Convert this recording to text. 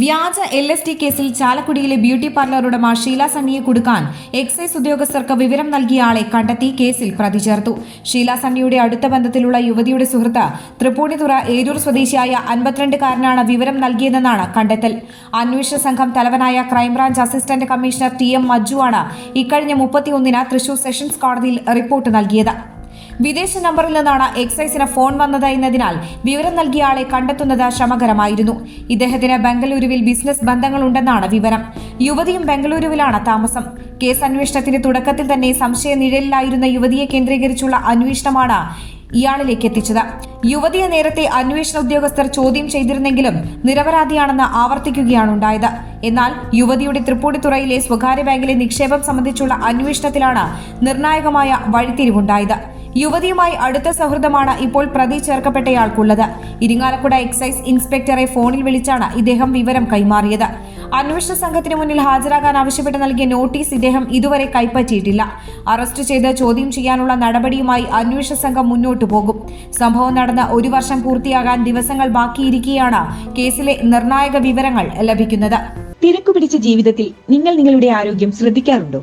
വ്യാജ L S T കേസിൽ ചാലക്കുടിയിലെ ബ്യൂട്ടി പാർലർ ഉടമ ഷീല സണ്ണിയെ കൊടുക്കാൻ എക്സൈസ് ഉദ്യോഗസ്ഥർക്ക് വിവരം നൽകിയ ആളെ കണ്ടെത്തി കേസിൽ പ്രതി ചേർത്തു. ഷീല സണ്ണിയുടെ അടുത്ത ബന്ധത്തിലുള്ള യുവതിയുടെ സുഹൃത്ത് തൃപ്പൂണിത്തുറ ഏരൂർ സ്വദേശിയായ അൻപത്തിരണ്ടുകാരനാണ് വിവരം നൽകിയതെന്നാണ് കണ്ടെത്തൽ. അന്വേഷണ സംഘം തലവനായ crime branch assistant commissioner T M മജ്ജുവാണ് ഇക്കഴിഞ്ഞ മുപ്പത്തിയൊന്നിന് തൃശൂർ സെഷൻസ് കോടതിയിൽ റിപ്പോർട്ട് നൽകിയത്. വിദേശ നമ്പറിൽ നിന്നാണ് എക്സൈസിന് ഫോൺ വന്നത് എന്നതിനാൽ വിവരം നൽകിയ ആളെ കണ്ടെത്തുന്നത് ശ്രമകരമായിരുന്നു. ഇദ്ദേഹത്തിന് ബംഗളൂരുവിൽ ബിസിനസ് ബന്ധങ്ങളുണ്ടെന്നാണ് വിവരം. യുവതിയും ബംഗളൂരുവിലാണ് താമസം. കേസ് അന്വേഷണത്തിന്റെ തുടക്കത്തിൽ തന്നെ സംശയ നിഴലിലായിരുന്ന യുവതിയെ കേന്ദ്രീകരിച്ചുള്ള അന്വേഷണമാണ് ഇയാളിലേക്ക് എത്തിച്ചത്. യുവതിയെ നേരത്തെ അന്വേഷണ ഉദ്യോഗസ്ഥർ ചോദ്യം ചെയ്തിരുന്നെങ്കിലും നിരപരാധിയാണെന്ന് ആവർത്തിക്കുകയാണ് ഉണ്ടായത്. എന്നാൽ യുവതിയുടെ തൃപ്പൂണിത്തുറയിലെ സ്വകാര്യ ബാങ്കിലെ നിക്ഷേപം സംബന്ധിച്ചുള്ള അന്വേഷണത്തിലാണ് നിർണായകമായ വഴിത്തിരിവുണ്ടായത്. യുവതിയുമായി അടുത്ത സൗഹൃദമാണ് ഇപ്പോൾ പ്രതി ചേർക്കപ്പെട്ടയാൾക്കുള്ളത്. ഇരിങ്ങാലക്കുട എക്സൈസ് ഇൻസ്പെക്ടറെ ഫോണിൽ വിളിച്ചാണ് ഇദ്ദേഹം വിവരം കൈമാറിയത്. അന്വേഷണ സംഘത്തിന് മുന്നിൽ ഹാജരാകാൻ ആവശ്യപ്പെട്ട് നൽകിയ നോട്ടീസ് ഇദ്ദേഹം ഇതുവരെ കൈപ്പറ്റിയിട്ടില്ല. അറസ്റ്റ് ചെയ്ത് ചോദ്യം ചെയ്യാനുള്ള നടപടിയുമായി അന്വേഷണ സംഘം മുന്നോട്ടു പോകും. സംഭവം നടന്ന ഒരു വർഷം പൂർത്തിയാകാൻ ദിവസങ്ങൾ ബാക്കിയിരിക്കെയാണ് കേസിലെ നിർണായക വിവരങ്ങൾ ലഭിക്കുന്നത്. തിരക്കു പിടിച്ച ജീവിതത്തിൽ നിങ്ങൾ നിങ്ങളുടെ ആരോഗ്യം ശ്രദ്ധിക്കാറുണ്ടോ?